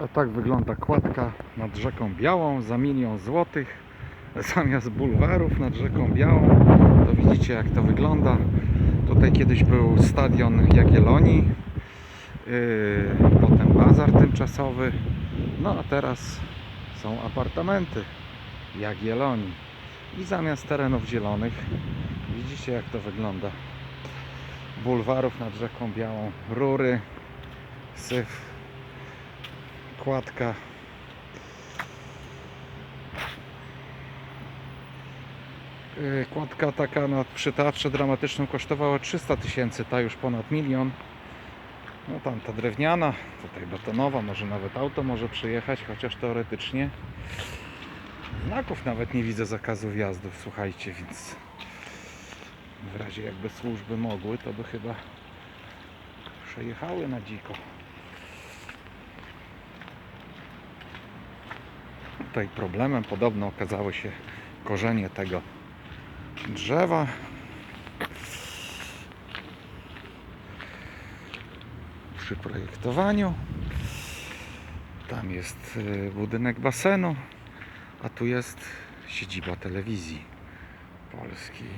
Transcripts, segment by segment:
A tak wygląda kładka nad rzeką Białą za milion złotych. Zamiast bulwarów nad rzeką Białą, to widzicie jak to wygląda. Tutaj kiedyś był stadion Jagiellonii, yy, potem bazar tymczasowy, no a teraz są apartamenty Jagiellonii. I zamiast terenów zielonych, widzicie jak to wygląda. Bulwarów nad rzeką Białą, rury, syf, kładka. Yy, Kładka taka na, przy teatrze dramatycznym kosztowała 300 tysięcy, ta już ponad milion. No tam ta drewniana, tutaj betonowa, może nawet auto może przyjechać, chociaż teoretycznie. Znaków nawet nie widzę zakazu wjazdów, słuchajcie, więc w razie jakby służby mogły, to by chyba przejechały na dziko. Tutaj problemem podobno okazały się korzenie tego drzewa. Przy projektowaniu. Tam jest y, budynek basenu, a tu jest siedziba telewizji polskiej.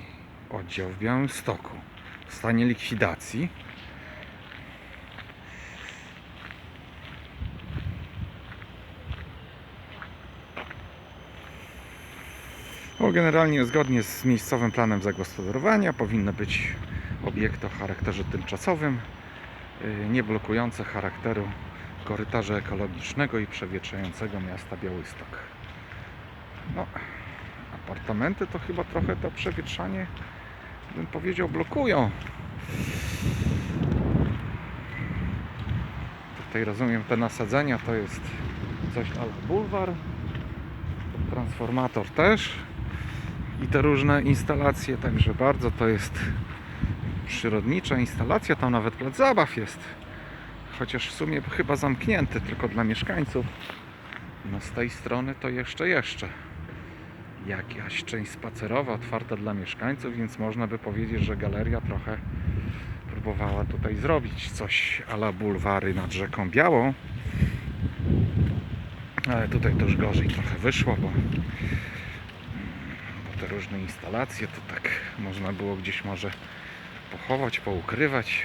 Oddział w Białymstoku. W stanie likwidacji. Generalnie zgodnie z miejscowym planem zagospodarowania powinny być obiekty o charakterze tymczasowym, y, nie blokujące charakteru korytarza ekologicznego i przewietrzającego miasta Białystok. No, apartamenty to chyba trochę to przewietrzanie, bym powiedział, blokują. Tutaj rozumiem te nasadzenia to jest coś ala bulwar, transformator też i te różne instalacje, także bardzo to jest przyrodnicza instalacja, tam nawet plac zabaw jest, chociaż w sumie chyba zamknięty tylko dla mieszkańców. No z tej strony to jeszcze, jeszcze jakaś część spacerowa otwarta dla mieszkańców, więc można by powiedzieć, że galeria trochę próbowała tutaj zrobić coś ala bulwary nad rzeką Białą. Ale tutaj to już gorzej trochę wyszło, bo, te różne instalacje to tak można było gdzieś może pochować, poukrywać,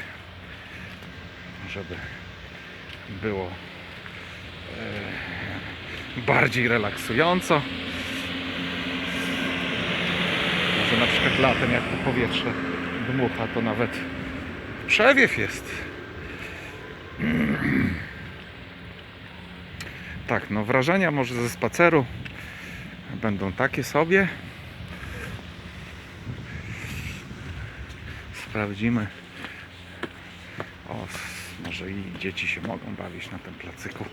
żeby było e, bardziej relaksująco. Może na przykład latem, jak to powietrze dmucha, to nawet przewiew jest. Tak, no wrażenia może ze spaceru będą takie sobie. Sprawdzimy. O, może i dzieci się mogą bawić na tym placyku.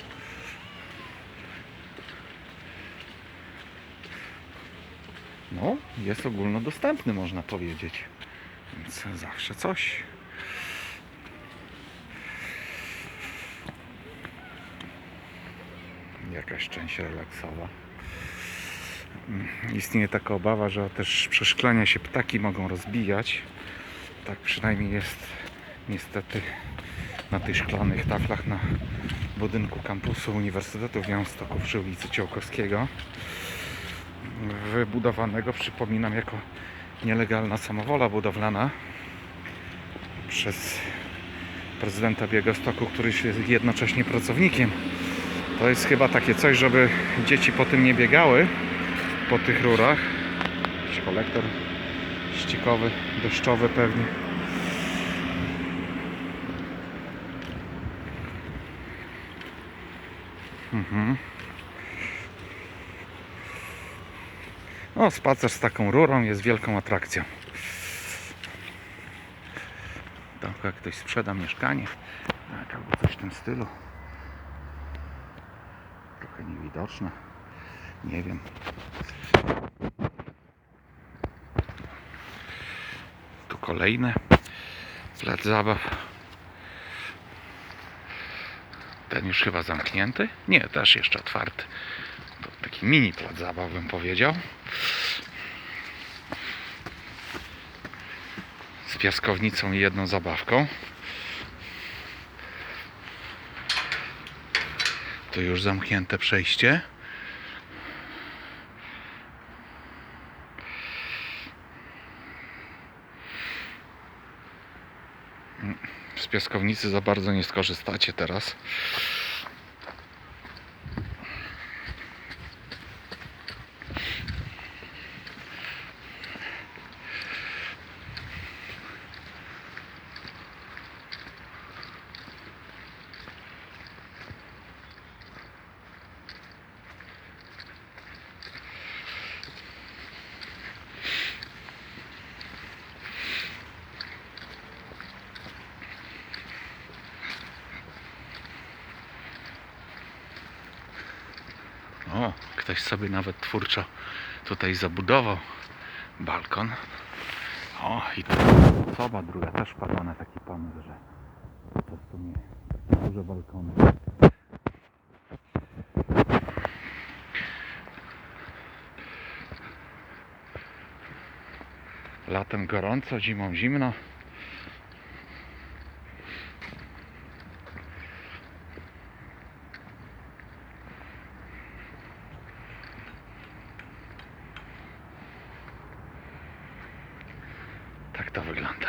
No, jest ogólnodostępny, można powiedzieć. Więc zawsze coś. Jakaś część relaksowa. Mm, Istnieje taka obawa, że też przeszklenia się ptaki mogą rozbijać. Tak przynajmniej jest niestety na tych szklanych taflach na budynku kampusu Uniwersytetu w Białymstoku przy ulicy Ciołkowskiego wybudowanego, przypominam, jako nielegalna samowola budowlana przez prezydenta Białegostoku, który jest jednocześnie pracownikiem. To jest chyba takie coś, żeby dzieci po tym nie biegały, po tych rurach. Jakiś kolektor ścikowy, deszczowy pewnie. Mhm. O, spacer z taką rurą jest wielką atrakcją. Tam jak ktoś sprzeda mieszkanie, tak, albo coś w tym stylu. Trochę niewidoczne. Nie wiem. Tu kolejne. Plac zabaw. Ten już chyba zamknięty? Nie, też jeszcze otwarty. To taki mini plac zabaw bym powiedział. Z piaskownicą i jedną zabawką. To już zamknięte przejście. Z piaskownicy za bardzo nie skorzystacie teraz. O, ktoś sobie nawet twórczo tutaj zabudował balkon. O, i to osoba druga też wpadła na taki pomysł, że po prostu nie duże balkony. Latem gorąco, zimą zimno. Tak to wygląda.